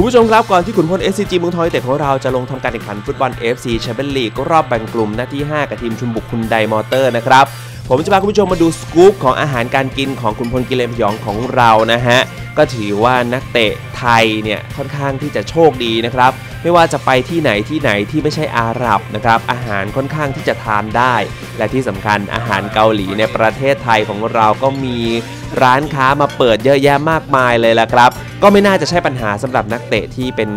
คุณผู้ชมครับก่อนที่ขุนพล SCG เมืองทองยูเต็ดของเราจะลงทำการแข่งขันฟุตบอล FC แชมเปี้ยนลีกรอบแบ่งกลุ่มหน้าที่ 5 กับทีมชุมบุกคุณไดมอเตอร์นะครับ ผมจะพาคุณผู้ชมมาดูสกู๊ปของอาหารการกินของคุณพลกิเลนพยองของเรานะฮะ ก็ถือว่านักเตะไทยเนี่ยค่อนข้างที่จะโชคดีนะครับ ไม่ว่าจะไปที่ไหนที่ไหนที่ไม่ใช่อาหรับนะครับอาหารค่อนข้างที่จะทานได้ และที่สำคัญอาหารเกาหลีในประเทศไทยของเราก็มีร้านค้ามาเปิดเยอะแยะมากมายเลยละครับ ก็ไม่น่าจะใช่ปัญหาสำหรับนักเตะที่เป็น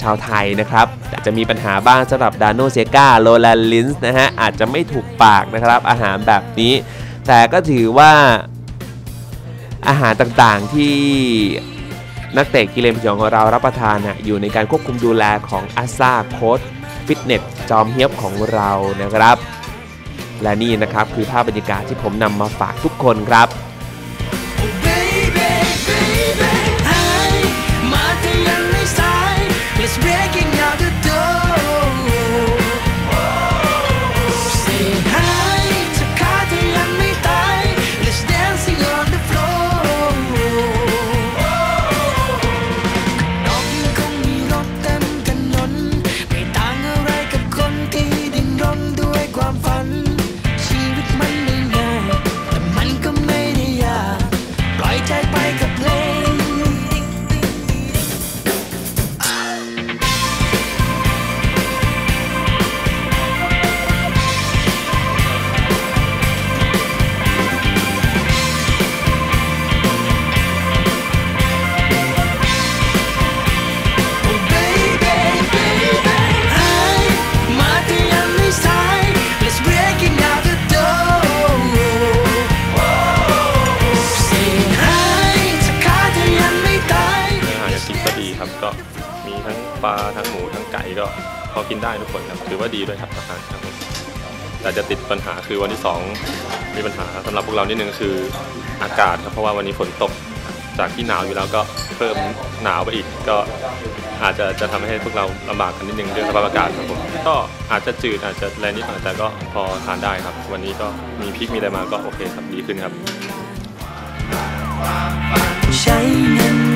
ชาวไทยนะครับอาจจะมีปัญหาบ้างสำหรับดานโนเซกาโรแลนลินส์นะฮะอาจจะไม่ถูกปากนะครับอาหารแบบนี้ แต่ก็ถือว่า อาหารต่างๆที่นักเตะกิเลนพยองของเรารับประทานนะอยู่ในการควบคุมดูแลของอาซาโค้ดฟิตเนสจอมเฮียบของเรานะครับ และนี่นะครับคือภาพบรรยากาศที่ผมนำมาฝากทุกคนครับ อยังไม่ตายอาหารการกินก็ดีครับก็มีทั้งปลาทั้งหมูทั้งไก่ก็พอกินได้ทุกคนครับถือว่าดีด้วยครับอาหารครับผมแต่จะติดปัญหาคือวันที่สองมีปัญหาสำหรับพวกเรานิดนึงคืออากาศครับเพราะว่าวันนี้ฝนตกจากที่หนาวอยู่แล้วก็เพิ่มหนาวไปอีกก็ อาจจะจะทำให้พวกเราลำบากกันนิดนึงเรื่องสภาพอากาศครับผมก็อาจจะจืดอาจจะแรงนิดหน่อยแต่ก็พอทานได้ครับ วันนี้ก็มีพริกมีอะไรมาก็โอเคครับดีขึ้นครับ ใช้เงิน